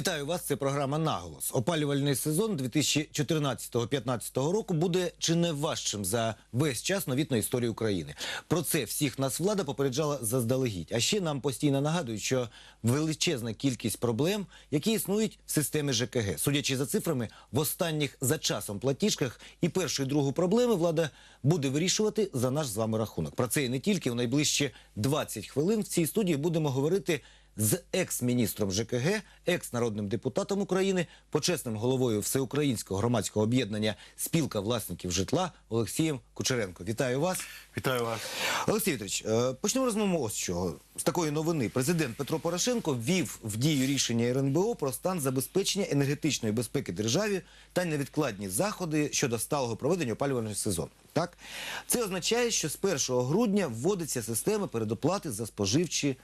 Вітаю вас. Це програма Наголос. Опалювальний сезон 2014-2015 року буде чи не важчим за весь час новітної історії України. Про це всіх нас влада попереджала заздалегідь. А ще нам постійно нагадують, що величезна кількість проблем, які існують в системі ЖКГ. Судячи за цифрами, в останніх за часом платіжках і першу і другу проблеми влада буде вирішувати за наш з вами рахунок. Про це і не тільки у найближчі 20 хвилин в цій студії будемо говорити з екс-міністром ЖКГ, екс-народним депутатом України, почесним головою всеукраїнського громадського об'єднання Спілка власників житла Олексієм Кучеренко. Вітаю вас. Вітаю вас. Олексій Вікторович, е, почнемо розмову ось чого. З такої новини. Президент Петро Порошенко ввів в дію рішення РНБО про стан забезпечення енергетичної безпеки державі та невідкладні заходи щодо сталого проведення опалювального сезону. Так? Це означає, що з 1 грудня вводиться система передоплати за споживчі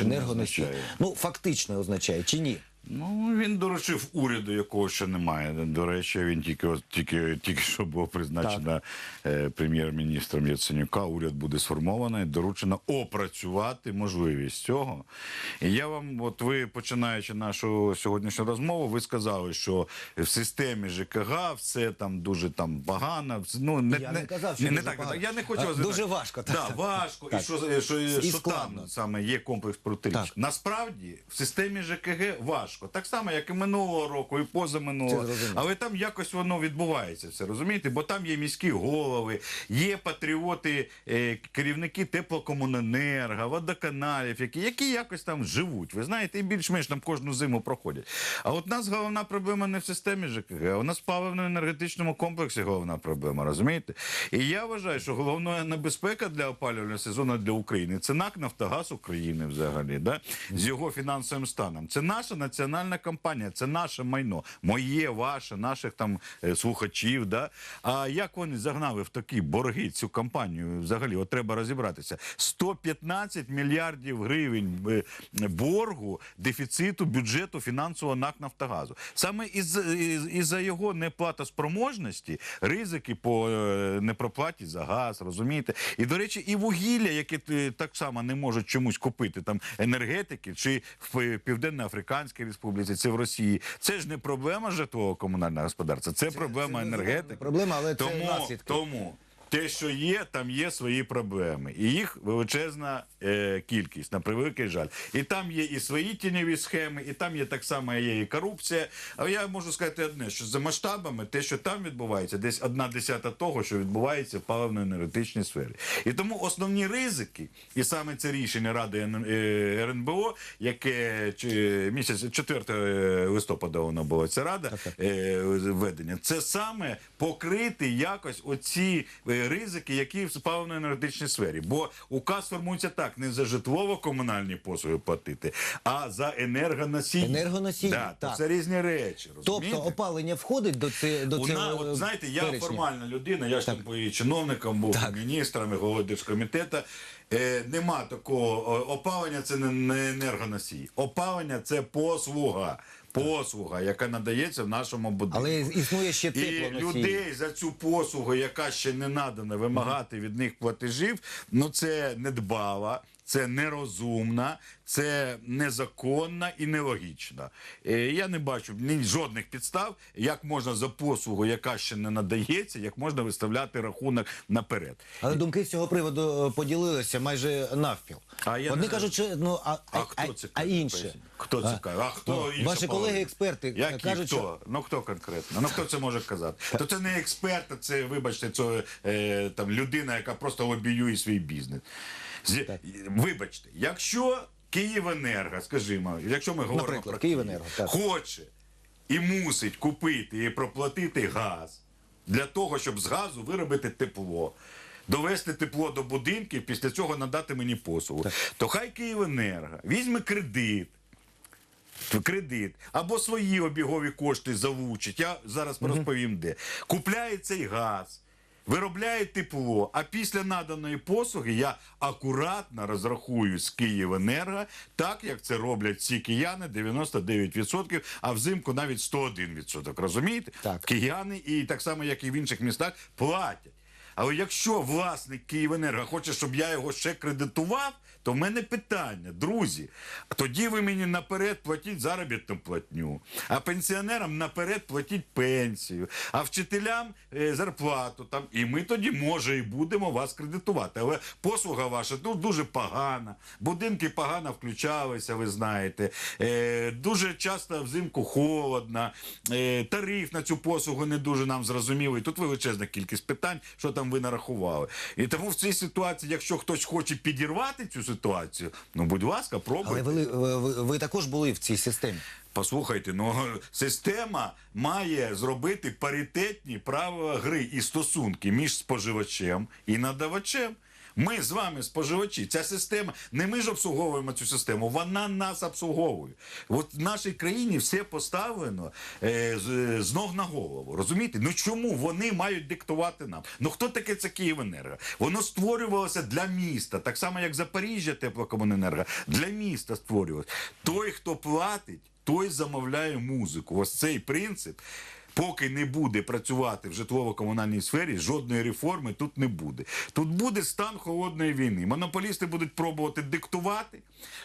енергоносії. означає. Ну, фактично означає, чи ні? Ну він доручив уряду, якого ще немає. До речі, він тільки тільки тільки що був призначено е, прем'єр-міністром Яценюка. Уряд буде сформований. Доручено опрацювати можливість цього. І я вам, от ви починаючи нашу сьогоднішню розмову, ви сказали, що в системі ЖКГ все там дуже там погано. Ну не, Я не казав, що не, не дуже так. Я не хочу А, дуже важко, так, Да, так. важко. Так. І що, що, І що там саме є комплекс протиріч. Насправді в системі ЖКГ важко. Так само, як і минулого року, і позаминулого. Але там якось воно відбувається все, розумієте? Бо там є міські голови, є патріоти, е, керівники теплокомуненерго, водоканалів, які, які якось там живуть. Ви знаєте, і більш-менш там кожну зиму проходять. А от у нас головна проблема не в системі ЖКГ, а у нас в паливно-енергетичному комплексі головна проблема, розумієте? І я вважаю, що головна небезпека для опалювального сезону для України це НАК Нафтогаз України взагалі, да? з його фінансовим станом. Це наша національна компанія, це наше майно, моє, ваше, наших там е, слухачів. Да? А як вони загнали в такі борги цю компанію? Взагалі, от треба розібратися. 115 мільярдів гривень е, боргу дефіциту бюджету фінансового НАК Нафтогазу. Саме із, із, із-за його неплатоспроможності ризики по е, непроплаті за газ, розумієте? І, до речі, і вугілля, яке е, так само не можуть чомусь купити, там енергетики, чи в Південно-Африканській Республіці, це в Росії. Це ж не проблема житлового комунального господарства, це, проблема це не енергетики. проблема, але це наслідки. Тому те, що є, там є свої проблеми. І їх величезна е, кількість, на превеликий жаль. І там є і свої тіньові схеми, і там є так само є і корупція. Але я можу сказати одне, що за масштабами те, що там відбувається, десь одна десята того, що відбувається в паливно-енергетичній сфері. І тому основні ризики, і саме це рішення Ради е, РНБО, яке чи, місяць 4 листопада воно було ця рада е, введення, це саме покрити якось оці е, ризики, які в паливно-енергетичній сфері. Бо указ формується так: не за житлово-комунальні послуги платити, а за енергоносії. Енергоносії, Да, так. це різні речі. Розумієте? Тобто опалення входить до, ці, до цього нас, от, знаєте, я перечня? формальна людина, я ж там і чиновником був, Так. і головою держкомітету. Е, нема такого опалення, це не, не енергоносій. Опалення це послуга. Послуга, яка надається в нашому будинку. Але існує ще І людей за цю послугу, яка ще не надана, вимагати від них платежів, ну це недбала, це нерозумна, це незаконна і нелогічна. Е, Я не бачу ні жодних підстав, як можна за послугу, яка ще не надається, як можна виставляти рахунок наперед. Але думки з цього приводу е, поділилися майже навпіл. А я Одні не- кажуть, що ну а, А хто це а інше. Хто це каже? А хто Ну, ваші колеги-експерти Які кажуть, хто? що Ну хто конкретно? Ну хто це може казати? То це не експерт, це, вибачте, це е, там людина, яка просто лобіює свій бізнес. З, вибачте, якщо Київенерго, скажімо, якщо ми говоримо Наприклад, про Київенерго, так. хоче і мусить купити і проплатити газ для того, щоб з газу виробити тепло. Довести тепло до будинків, після цього надати мені послугу. То хай Київенерго візьме кредит, кредит або свої обігові кошти залучить. Я зараз розповім де. Купляє цей газ. Виробляє тепло, а після наданої послуги я акуратно розрахую з Київенерго, так як це роблять всі кияни 99%, а взимку навіть 101%. Розумієте? Так. Кияни і так само, як і в інших містах, платять. Але якщо власник Київенерго хоче, щоб я його ще кредитував, то в мене питання, друзі. Тоді ви мені наперед платіть заробітну платню, а пенсіонерам наперед платіть пенсію, а вчителям е, зарплату. Там, і ми тоді, може, і будемо вас кредитувати. Але послуга ваша ну, дуже погана. Будинки погано включалися, ви знаєте. Е, дуже часто взимку холодно. Е, тариф на цю послугу не дуже нам зрозумілий. Тут величезна кількість питань, що там ви нарахували. І тому в цій ситуації, якщо хтось хоче підірвати цю ситуацію, ну будь ласка, пробуйте. Але ви, ви, ви, ви також були в цій системі. Послухайте, ну система має зробити паритетні правила гри і стосунки між споживачем і надавачем. Ми з вами споживачі. Ця система не ми ж обслуговуємо цю систему, вона нас обслуговує. От в нашій країні все поставлено е, з, з ног на голову. Розумієте? Ну чому вони мають диктувати нам? Ну хто таке це Київенерго? Воно створювалося для міста, так само як Запоріжжя теплокомуненерго, для міста створювалося. Той, хто платить, той замовляє музику. Ось цей принцип. Поки не буде працювати в житлово-комунальній сфері, жодної реформи тут не буде. Тут буде стан холодної війни. Монополісти будуть пробувати диктувати,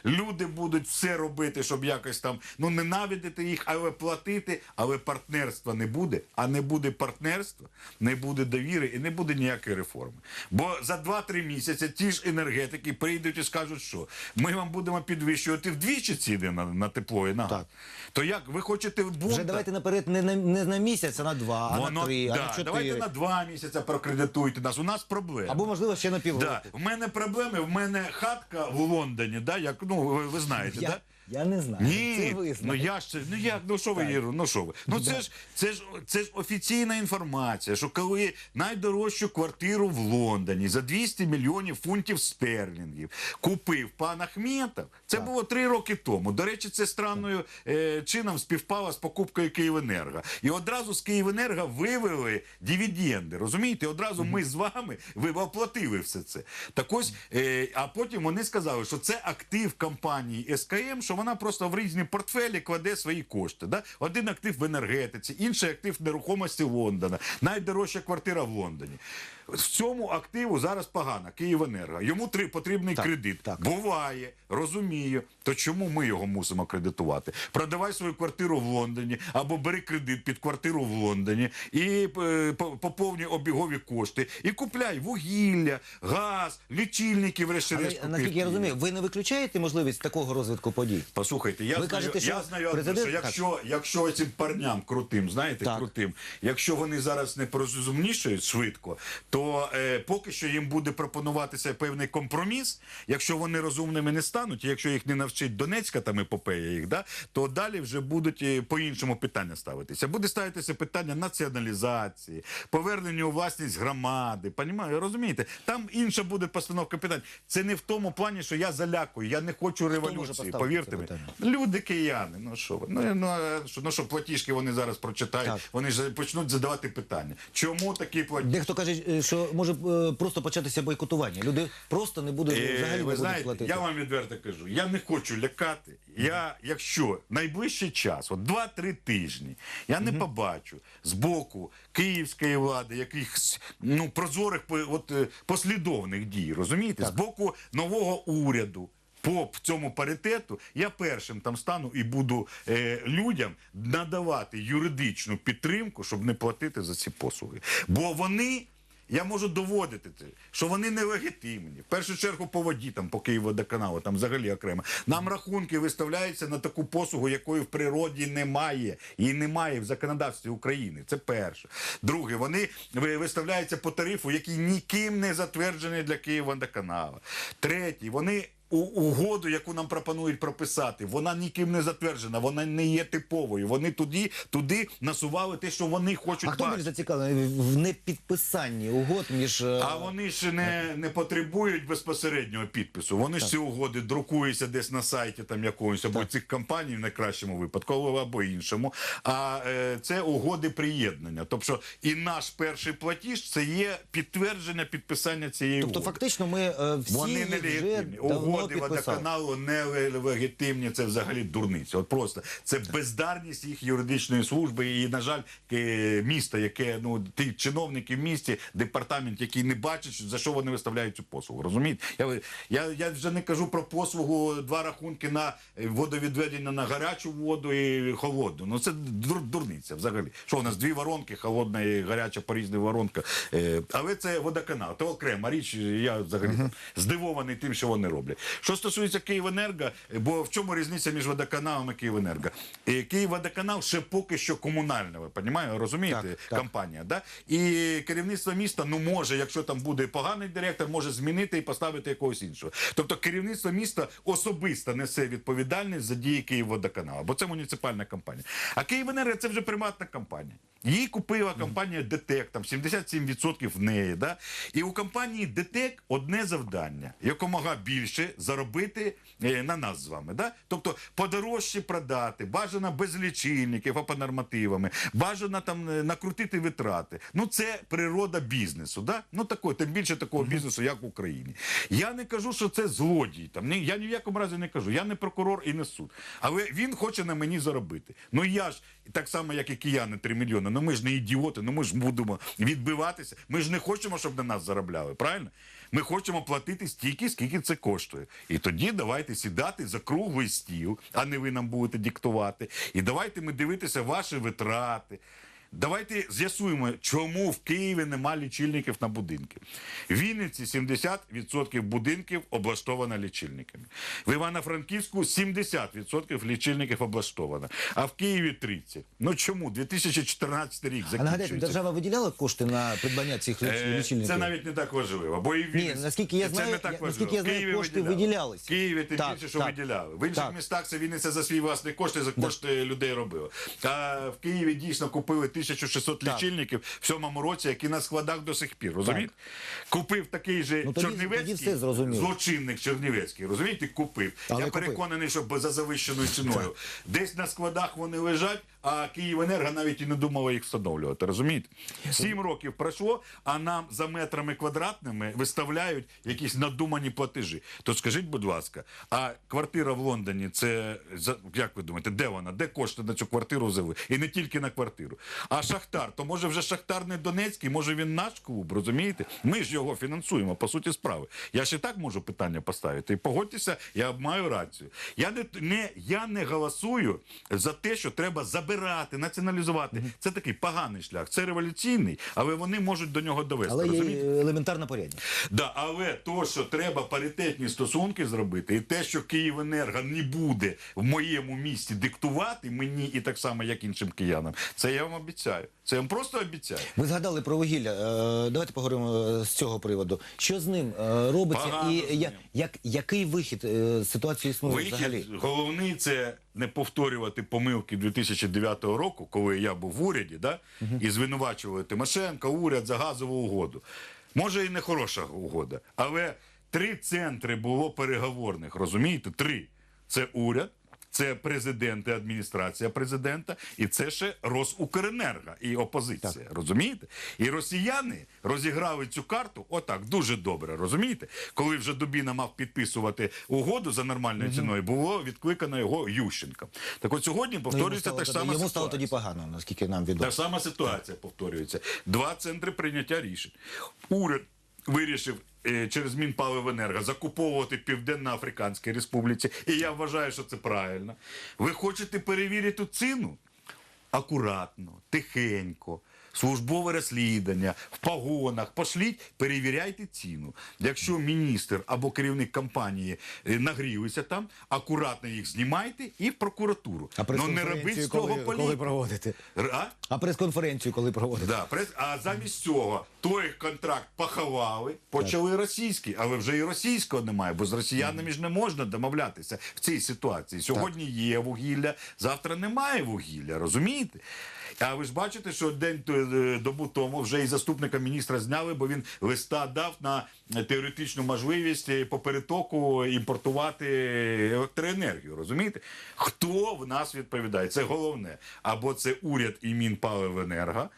люди будуть все робити, щоб якось там ну ненавидити їх, але платити. Але партнерства не буде. А не буде партнерства, не буде довіри і не буде ніякої реформи. Бо за 2-3 місяці ті ж енергетики прийдуть і скажуть, що ми вам будемо підвищувати вдвічі ціни на, на тепло і на газ. Так. То як ви хочете бунта? Вже давайте наперед не на, не на місяць, а на два, а Воно- на три, а да, на чотири. Давайте на два місяці прокредитуйте нас. У нас проблеми. Або, можливо, ще на півроку. Да. У мене проблеми, в мене хатка в Лондоні, да, як, ну, ви, ви знаєте, Я, да? Я не знаю. Ні, Це ви ну знаєте. я ж це, ну як, ну що ви, Іру, ну що ви? Ну це ж, це ж, це ж офіційна інформація, що коли найдорожчу квартиру в Лондоні за 200 мільйонів фунтів стерлінгів купив пан Ахметов, це було три роки тому. До речі, це странною е, чином співпало з покупкою Київенерго. І одразу з Київенерго вивели дивіденди, розумієте? Одразу ми з вами ви оплатили все це. Так ось, е, а потім вони сказали, що це актив компанії СКМ, що вона просто в різні портфелі кладе свої кошти. Да? Один актив в енергетиці, інший актив в нерухомості Лондона, найдорожча квартира в Лондоні. В цьому активу зараз погано, Київенерго. Йому три потрібний Так, кредит. так. Буває, розумію. То чому ми його мусимо кредитувати? Продавай свою квартиру в Лондоні або бери кредит під квартиру в Лондоні і е, поповнюй обігові кошти і купляй вугілля, газ, лічильники, врешті-решт. Але, наскільки я розумію, ви не виключаєте можливість такого розвитку подій? Послухайте, я Ви знаю, кажете, що я знаю президент- що якщо, якщо цим парням крутим, знаєте, Так. крутим, якщо вони зараз не порозумнішають швидко, то е, поки що їм буде пропонуватися певний компроміс. Якщо вони розумними не стануть, і якщо їх не навчить Донецька там епопея їх, да, то далі вже будуть е, по-іншому питання ставитися. Буде ставитися питання націоналізації, повернення у власність громади. Понімаю, розумієте? Там інша буде постановка питань. Це не в тому плані, що я залякую, я не хочу революції. Повірте мені. Люди кияни, ну що ви? Ну, ну, що, ну що, платіжки вони зараз прочитають, Так. вони ж почнуть задавати питання. Чому такі платіжки? Дехто каже, е, що може е, просто початися бойкотування. Люди просто не будуть Е, взагалі не ви будуть знаєте, платити. я вам відверто кажу, я не хочу лякати. Я, якщо найближчий час, от 2-3 тижні, я не побачу з боку київської влади якихось ну, прозорих от, е, послідовних дій, розумієте? З боку нового уряду. По цьому паритету я першим там стану і буду е, людям надавати юридичну підтримку, щоб не платити за ці послуги. Бо вони я можу доводити це, що вони нелегітимні. В першу чергу по воді, там, по Києводоканалу, там взагалі окремо. Нам рахунки виставляються на таку послугу, якої в природі немає. І немає в законодавстві України. Це перше. Друге, вони виставляються по тарифу, який ніким не затверджений для Києводоканалу. Третє, вони. Угоду, яку нам пропонують прописати, вона ніким не затверджена, вона не є типовою. Вони туди, туди насували те, що вони хочуть А хто більш зацікавлений в непідписанні угод між е, А вони ж не, не потребують безпосереднього підпису. Вони ж ці угоди друкуються десь на сайті там якогось або цих компаній в найкращому випадку, або іншому. А е, це угоди приєднання. Тобто і наш перший платіж це є підтвердження підписання цієї Тобто, угоди. фактично, ми е, всі Вони їх вже нелегітимні. Підписав. водоканалу нелегітимні, це взагалі дурниця. От просто це бездарність їх юридичної служби. І, на жаль, ке- місто, яке ну ті чиновники в місті, департамент, який не бачить, за що вони виставляють цю послугу. Розумієте? Я, я, я вже не кажу про послугу два рахунки на е, водовідведення на гарячу воду і холодну. Ну це дур, дурниця взагалі. Що у нас дві воронки, холодна і гаряча по різних воронках. Е, але це водоканал. То окрема річ. Я взагалі там здивований тим, що вони роблять. Що стосується Київенерго, бо в чому різниця між водоканалом і Київенерго? Е, Київводоканал ще поки що комунальне, ви понімаєте, розумієте, Так, так. компанія. Да? І керівництво міста, ну може, якщо там буде поганий директор, може змінити і поставити якогось іншого. Тобто керівництво міста особисто несе відповідальність за дії Київводоканалу, бо це муніципальна компанія. А Київенерго це вже приватна компанія. Її купила компанія ДТЕК, там 77% в неї. Да? І у компанії ДТЕК одне завдання якомога більше заробити е, на нас з вами. Да? Тобто подорожче продати, бажано без лічильників або нормативами, бажано там е, накрутити витрати. Ну це природа бізнесу. Да? Ну такої, тим більше такого бізнесу, як в Україні. Я не кажу, що це злодій. Там ні, я ні в якому разі не кажу. Я не прокурор і не суд. Але він хоче на мені заробити. Ну я ж так само, як і кияни 3 мільйони. Ну ми ж не ідіоти, ну ми ж будемо відбиватися. Ми ж не хочемо, щоб на нас заробляли. Правильно? Ми хочемо платити стільки, скільки це коштує. І тоді давайте сідати за круглий стіл, а не ви нам будете диктувати. І давайте ми дивитися ваші витрати. Давайте з'ясуємо, чому в Києві нема лічильників на будинки. В Вінниці 70% будинків облаштовано лічильниками. В Івано-Франківську 70% лічильників облаштовано. А в Києві 30%. Ну чому? 2014 рік А нагадайте, держава виділяла кошти на придбання цих Е, лічильників? Це навіть не так важливо. Бо і в Ні, наскільки я це знаю, не так важливо. наскільки я знаю, Києві кошти виділяли. виділялися. В Києві тим Так, більше, що так. виділяли. В інших Так. містах це Вінниця за свій власний кошти, за кошти людей робила. А в Києві дійсно купили 1600 Так. лічильників в сьомому році, які на складах до сих пір. Розумієте? Купив такий же Ну, тоді- Чернівецький тоді все злочинник Чернівецький. Розумієте, купив. Але Я купив. переконаний, що за завищеною ціною. Десь на складах вони лежать, а Київенерго навіть і не думало їх встановлювати. Розумієте? Сім років пройшло, а нам за метрами квадратними виставляють якісь надумані платежі. То скажіть, будь ласка, а квартира в Лондоні це як ви думаєте, де вона? Де кошти на цю квартиру взяли? І не тільки на квартиру. А Шахтар, то може вже Шахтар не Донецький, може він наш клуб, розумієте? Ми ж його фінансуємо, по суті справи. Я ще так можу питання поставити. І погодьтеся, я маю рацію. Я не, не, я не голосую за те, що треба забирати, націоналізувати. Це такий поганий шлях. Це революційний, але вони можуть до нього довести. Але є елементарна порядність. Да, але то, що треба паритетні стосунки зробити, і те, що Київенерго не буде в моєму місті диктувати мені і так само, як іншим киянам, це я вам обіцяю. Це я вам просто обіцяю. Ви згадали про вугілля. Е, давайте поговоримо е, з цього приводу. Що з ним е, робиться Погано і я, як, який вихід з ситуації існує взагалі? Головний це не повторювати помилки 2009 року, коли я був в уряді, да? і звинувачували Тимошенко, уряд за газову угоду. Може, і не хороша угода, але три центри було переговорних, розумієте? Три. Це уряд. Це президент і адміністрація президента, і це ще Росукренерго і опозиція. Розумієте? І росіяни розіграли цю карту отак дуже добре. Розумієте? Коли вже Дубіна мав підписувати угоду за нормальною ціною, було відкликано його Ющенко. Так от сьогодні Ну, повторюється та ж сама йому стало тоді погано, наскільки нам відомо. Та ж сама ситуація повторюється. Два центри прийняття рішень. Уряд вирішив е, через Мінпаливенерго закуповувати Південно-Африканській Республіці. І я вважаю, що це правильно. Ви хочете перевірити ціну? Акуратно, тихенько. Службове розслідування в погонах. Пошліть, перевіряйте ціну. Якщо міністр або керівник компанії е, нагрілися там, акуратно їх знімайте і в прокуратуру. А ну не робіть з цього коли, коли проводити? А? А прес-конференцію коли проводити? Да, прес- а замість цього той контракт поховали, почали російський, але вже і російського немає, бо з росіянами ж не можна домовлятися в цій ситуації. Сьогодні є вугілля, завтра немає вугілля, розумієте? А ви ж бачите, що день е, добу тому вже і заступника міністра зняли, бо він листа дав на теоретичну можливість е, по перетоку імпортувати електроенергію. Розумієте? Хто в нас відповідає? Це головне. Або це уряд і Мінпаливенерго,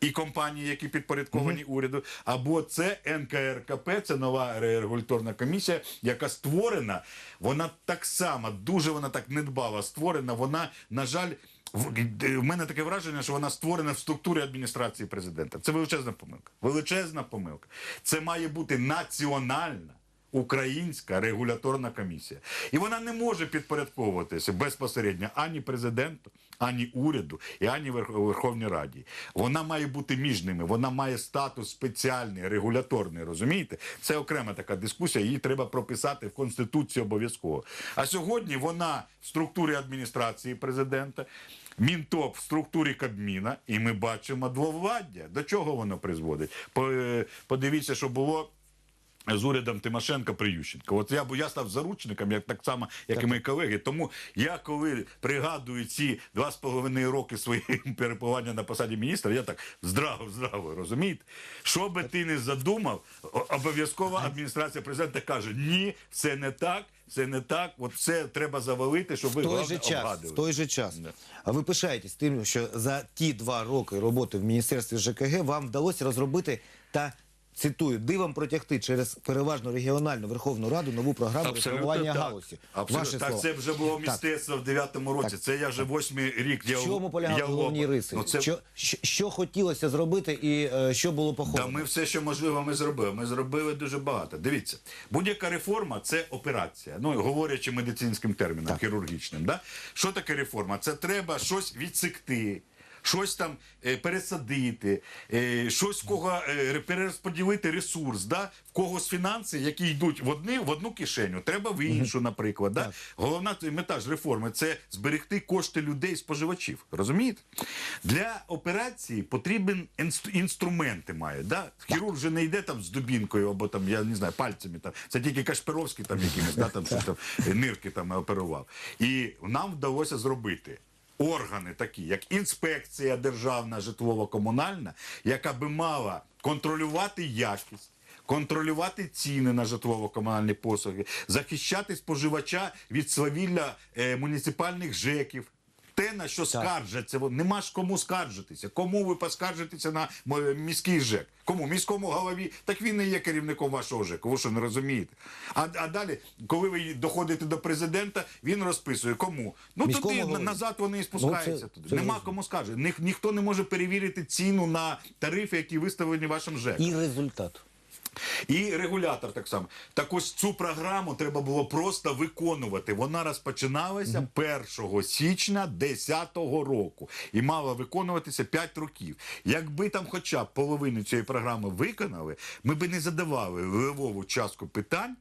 і компанії, які підпорядковані уряду, або це НКРКП, це нова регуляторна комісія, яка створена. Вона так само дуже вона так недбало створена. Вона, на жаль. В мене таке враження, що вона створена в структурі адміністрації президента. Це величезна помилка. Величезна помилка. Це має бути національна українська регуляторна комісія. І вона не може підпорядковуватися безпосередньо ані президенту, ані уряду, і ані Верховній Раді. Вона має бути між ними. Вона має статус спеціальний, регуляторний. Розумієте? Це окрема така дискусія. Її треба прописати в конституції обов'язково. А сьогодні вона в структурі адміністрації президента. Мінтоп в структурі Кабміна, і ми бачимо двовладдя. До чого воно призводить? Е, Подивіться, що було з урядом Тимошенка при Ющенко. От я бо я став заручником, як так само, як і мої колеги. Тому я коли пригадую ці два з половиною роки своєї перебування на посаді міністра, я так здраво, здраво, розумієте? Що би ти не задумав, обов'язково адміністрація президента каже: ні, це не так, це не так. От все треба завалити, щоб ви В той головне, же час, обгадили. в той же час. Да. А ви пишаєтесь тим, що за ті два роки роботи в міністерстві ЖКГ вам вдалося розробити та. Цитую, дивом протягти через переважно регіональну Верховну Раду нову програму реформування так. галузі. Абсолютно. Ваші так, слова. це вже було Так. мистецтво в 9-му році. Так. Це я вже восьмий рік. Я В чому полягали головні риси? Ну, це... Що, що, що хотілося зробити і е, що було Та поховано? ми все, що можливо, ми зробили. Ми зробили дуже багато. Дивіться, будь-яка реформа це операція. Ну говорячи медицинським терміном, хірургічним. Да? Що таке реформа? Це треба щось відсекти. Щось там е, пересадити, е, щось в кого е, перерозподілити ресурс, да? в когось фінанси, які йдуть в одні, в одну кишеню, треба в іншу, наприклад. Да? Головна мета ж реформи це зберегти кошти людей, споживачів. Розумієте? Для операції потрібен інструменти має. Да? Хірург же не йде там з дубінкою або там, я не знаю, пальцями. Там. Це тільки Кашпировський там якимось, да? там, щось там, нирки там оперував. І нам вдалося зробити. Органи такі, як інспекція державна житлово-комунальна, яка би мала контролювати якість, контролювати ціни на житлово-комунальні послуги, захищати споживача від свавілля е, муніципальних ЖЕКів. Те, на що скаржаться, нема ж кому скаржитися. Кому ви поскаржитеся на міський ЖЕК? Кому? Міському голові? Так він і є керівником вашого ЖЕКу. Ви що не розумієте? А, а далі, коли ви доходите до президента, він розписує кому? Ну Міському туди голові. назад вони і спускаються Ну, це- туди. це Нема зрозуміло. кому скаже. Ні, ніхто не може перевірити ціну на тарифи, які виставлені вашим ЖЕК. І результат. І регулятор так само. Так ось цю програму треба було просто виконувати. Вона розпочиналася 1 січня 2010 року і мала виконуватися 5 років. Якби там хоча б половину цієї програми виконали, ми би не задавали левову частку питань.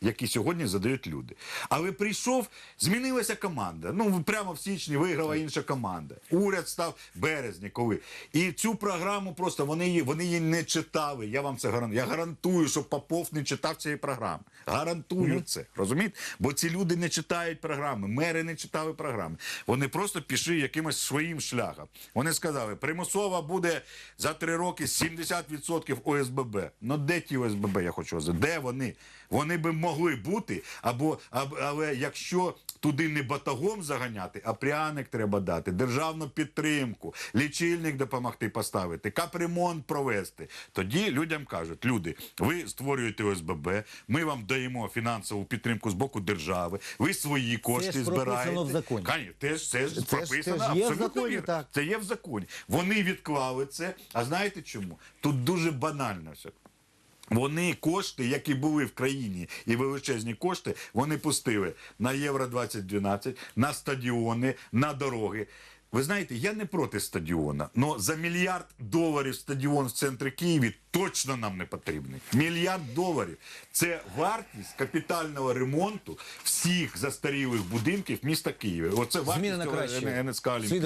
Які сьогодні задають люди. Але прийшов, змінилася команда. Ну прямо в січні виграла інша команда. Уряд став березні, коли. І цю програму просто вони її, вони її не читали. Я вам це гарантую. Я гарантую, що Попов не читав цієї програми. Гарантую це. Розумієте? Бо ці люди не читають програми, мери не читали програми. Вони просто пішли якимось своїм шляхом. Вони сказали, примусово буде за три роки 70% ОСББ. Ну де ті ОСББ, я хочу сказати? Де вони? Вони би могли бути, або, аб- але якщо туди не батагом заганяти, а пряник треба дати, державну підтримку, лічильник допомогти поставити, капремонт провести. Тоді людям кажуть: люди, ви створюєте ОСББ, ми вам даємо фінансову підтримку з боку держави, ви свої кошти ж збираєте. в законі. Конечно, теж це Це ж- прописано. це ж є в законі, так. Це є в законі. Вони відклали це. А знаєте чому? Тут дуже банально все. Вони кошти, які були в країні, і величезні кошти, вони пустили на Євро 2012, на стадіони, на дороги. Ви знаєте, я не проти стадіона, але за мільярд доларів стадіон в центрі Києві точно нам не потрібний. Мільярд доларів це вартість капітального ремонту всіх застарілих будинків міста Києва. Оце вартість. НСК «Олімпійський».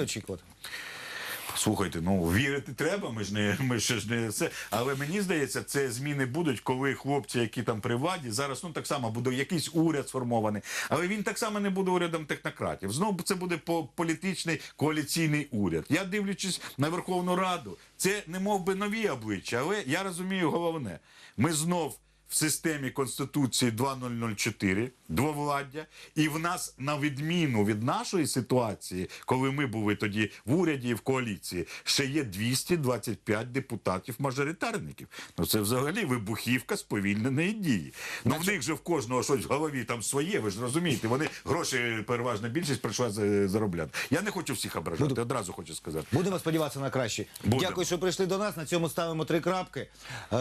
Слухайте, ну вірити треба, ми ж не ми ще ж не це. Але мені здається, це зміни будуть, коли хлопці, які там при владі, зараз ну так само буде якийсь уряд сформований. Але він так само не буде урядом технократів. Знову це буде по- політичний коаліційний уряд. Я дивлячись на Верховну Раду, це не мов би нові обличчя, але я розумію головне. Ми знов. В системі Конституції 2004, двовладдя, і в нас, на відміну від нашої ситуації, коли ми були тоді в уряді і в коаліції, ще є 225 депутатів-мажоритарників. Ну це взагалі вибухівка сповільненої дії. Ну в них же в кожного щось в голові там своє, ви ж розумієте, вони гроші переважна більшість прийшла за- заробляти. Я не хочу всіх ображати, одразу хочу сказати. Будемо сподіватися на краще. Будемо. Дякую, що прийшли до нас. На цьому ставимо три крапки. Е,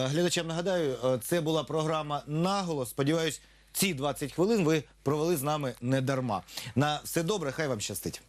Глядачам нагадаю, е, це була програма Наголос. Сподіваюсь, ці 20 хвилин ви провели з нами не дарма. На все добре, хай вам щастить.